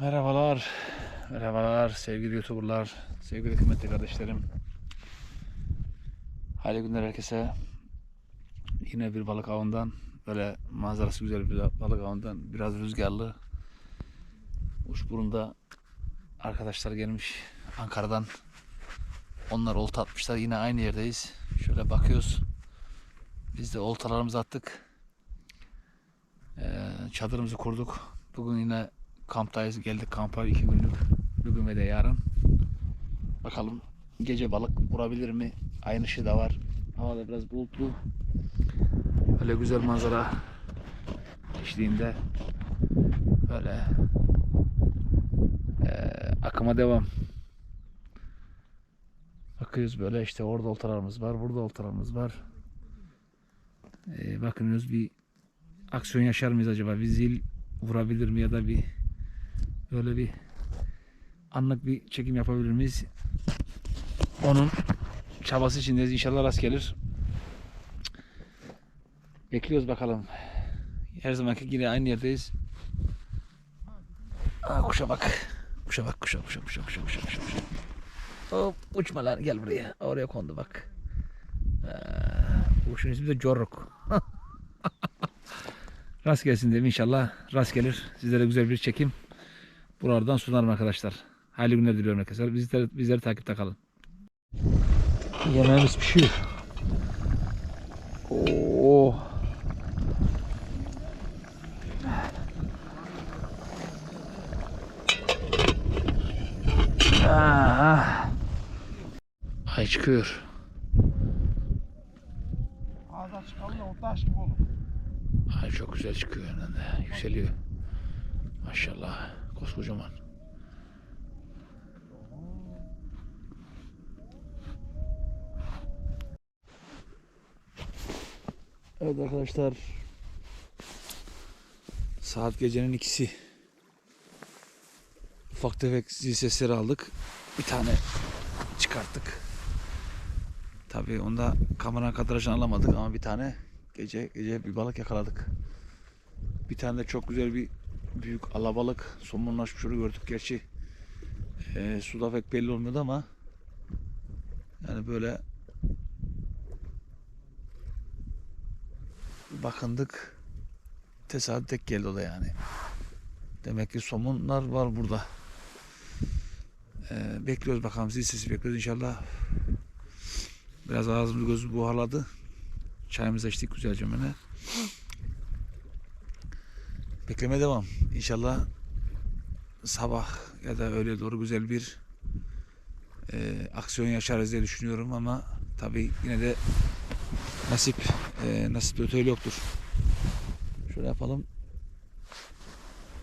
Merhabalar. Merhabalar sevgili YouTuber'lar, sevgili kıymetli kardeşlerim. Hayırlı günler herkese. Yine bir balık avından, böyle manzarası güzel bir balık avından, biraz rüzgarlı. Uçburun'da arkadaşlar gelmiş Ankara'dan. Onlar olta atmışlar. Yine aynı yerdeyiz. Şöyle bakıyoruz. Biz de oltalarımızı attık. Ee, çadırımızı kurduk. Bugün yine kamptayız. Geldik kampa iki günlük. Bugün ve de yarın. Bakalım gece balık vurabilir mi? Aynı ışığı da var. Hava da biraz bulutlu. Öyle güzel manzara eşliğinde böyle eee, akıma devam. Bakıyoruz böyle işte orada oltalarımız var, burada oltalarımız var. Eee bakınıyoruz bir aksiyon yaşar mıyız acaba? Bir zil vurabilir mi ya da bir böyle bir anlık bir çekim yapabilir miyiz? Onun çabası içindeyiz. İnşallah rast gelir. Bekliyoruz bakalım. Her zamanki yine aynı yerdeyiz. Aa, kuşa bak. Kuşa bak kuşa kuşa kuşa kuşa kuşa kuşa. Hop uçma lan gel buraya. Oraya kondu bak. Ee, kuşun ismi de Jorok. Rast gelsin dedim inşallah. Rast gelir. Sizlere güzel bir çekim. Buralardan sunarım arkadaşlar. Hayırlı günler diliyorum arkadaşlar. Bizleri, bizleri takipte kalın. Yemeğimiz pişiyor. Oo. Ah. Ay çıkıyor. Ağza çıkalım da o taş gibi olur. Ay çok güzel çıkıyor önünde. Yükseliyor. Maşallah. Koskocaman. Evet arkadaşlar. Saat gecenin ikisi. Ufak tefek zil sesleri aldık. Bir tane çıkarttık. Tabii onda kamera kadrajını alamadık ama bir tane gece gece bir balık yakaladık. Bir tane de çok güzel bir büyük alabalık somunlaşmış onu gördük. Gerçi e, suda pek belli olmuyordu ama yani böyle bakındık tesadüf tek geldi o da yani. Demek ki somunlar var burada. E, bekliyoruz bakalım zil sesi bekliyoruz inşallah. Biraz ağzımız gözümüz buharladı. Çayımızı içtik güzelce mene. Bekleme devam. İnşallah sabah ya da öğleye doğru güzel bir e, aksiyon yaşarız diye düşünüyorum ama tabii yine de nasip e, nasip öteli yoktur. Şöyle yapalım.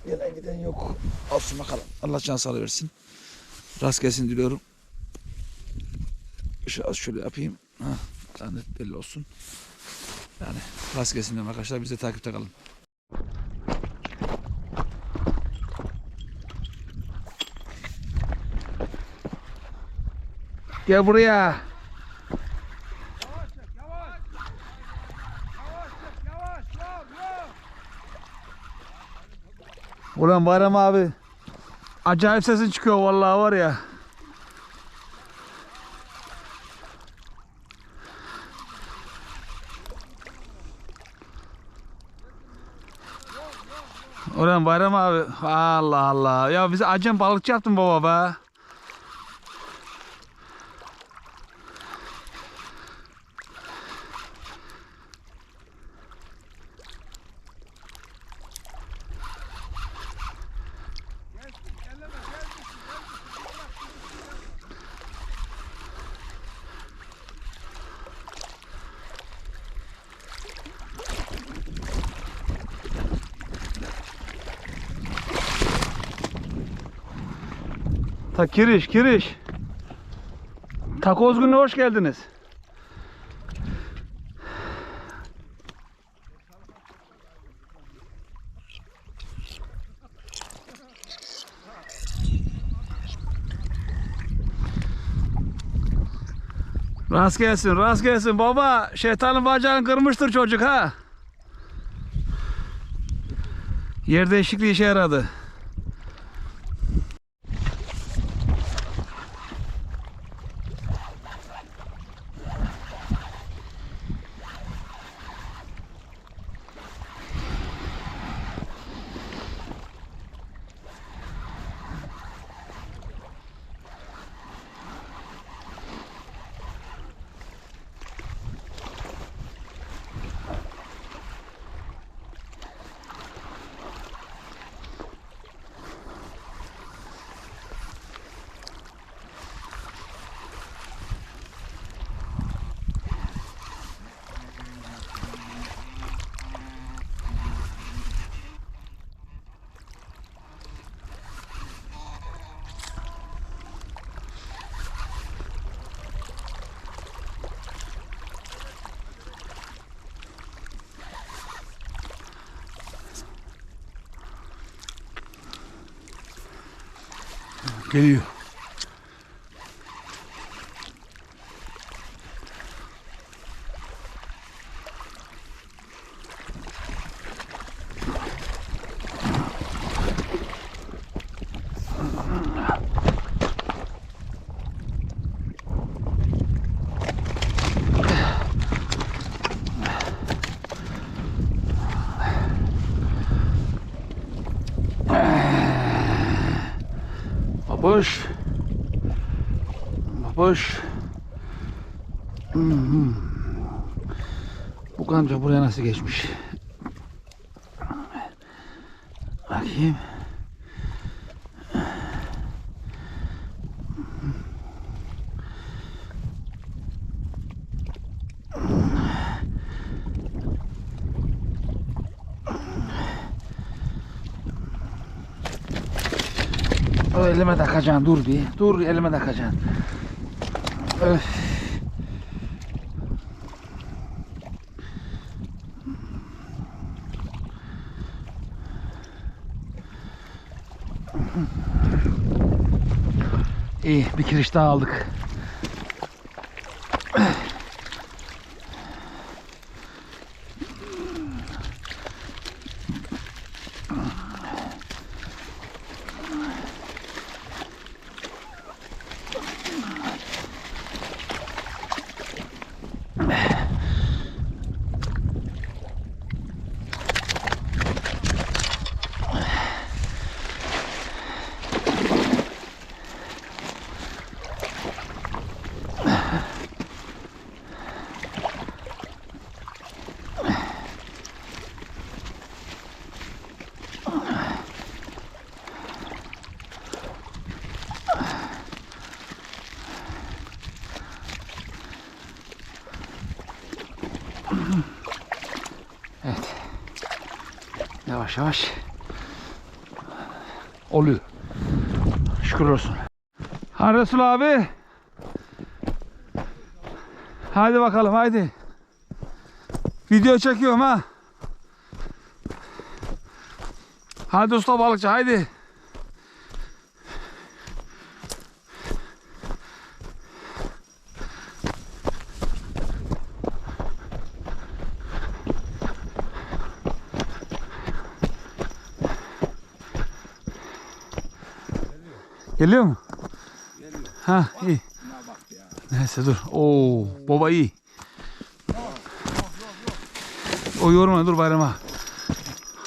Gelen giden yok. Olsun bakalım. Allah can sağlığı versin. Rast gelsin diliyorum. Şöyle, şöyle yapayım. Ha, net belli olsun. Yani rast gelsin diyorum arkadaşlar. Biz de takipte kalın. Gel buraya. Yavaş çek yavaş. Yavaş çek yavaş. Yav yav. Ulan Bayram abi. Acayip sesin çıkıyor vallahi var ya. Ulan Bayram abi. Allah Allah. Ya bizi acem balıkçı yaptın baba be. Ta kiriş kiriş. Takoz gününe hoş geldiniz. Rast gelsin, rast gelsin. Baba, şeytanın bacağını kırmıştır çocuk ha. Yer değişikliği işe yaradı. Geliyor. Baboş. Baboş. Hmm. Bu kamca buraya nasıl geçmiş? Bakayım. Elime takacaksın dur bir. Dur elime takacaksın. Öf. İyi bir kiriş daha aldık. Yavaş yavaş. Oluyor. Şükür olsun. Ha Resul abi. Hadi bakalım haydi. Video çekiyorum ha. Hadi usta balıkçı haydi. Geliyor mu? Geliyor. Ha iyi. Bak ya. Neyse dur. Oo baba iyi. O yorma dur bayrama.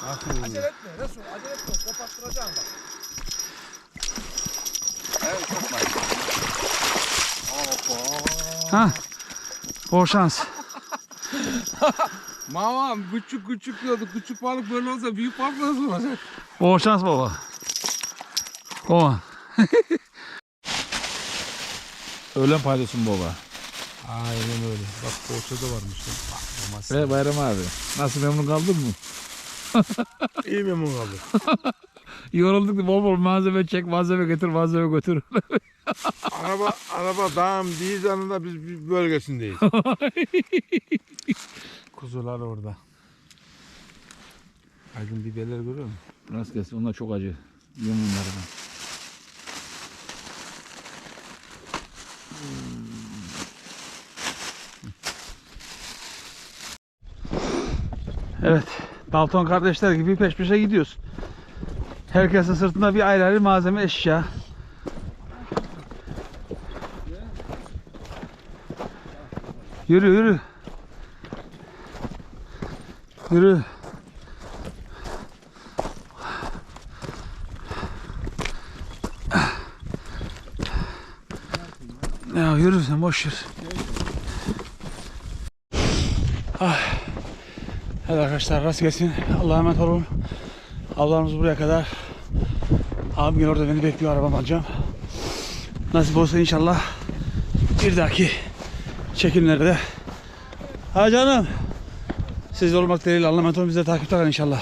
Acele etme Resul acele etme koparttıracağım bak. Evet çok. Ha. Bol şans. Mavam küçük küçük diyordu. Küçük balık böyle olsa büyük balık nasıl olacak? Bol şans baba. Kova. Öğlen paylaşın baba. Aynen öyle. Bak poğaçada varmış. Bak, Ve Bayram abi. Nasıl memnun kaldın mı? İyi memnun kaldım. Yorulduk bol bol malzeme çek, malzeme getir, malzeme götür. Araba araba dağım değil yanında biz bir bölgesindeyiz. Kuzular orada. Aydın biberleri görüyor musun? Nasıl gelsin? Onlar çok acı. Onları ben. Evet. Dalton kardeşler gibi peş peşe gidiyoruz. Herkesin sırtında bir ayrı ayrı malzeme eşya. Yürü yürü. Yürü. Ya yürü sen boş yürü. Ah. Evet arkadaşlar rast gelsin. Allah'a emanet olun. Allah'ımız buraya kadar. Abim orada beni bekliyor arabamı alacağım. Nasip olsa inşallah bir dahaki çekimlerde. Ha canım. Siz olmak dileğiyle Allah'a emanet olun. Bizi de takipte kalın inşallah.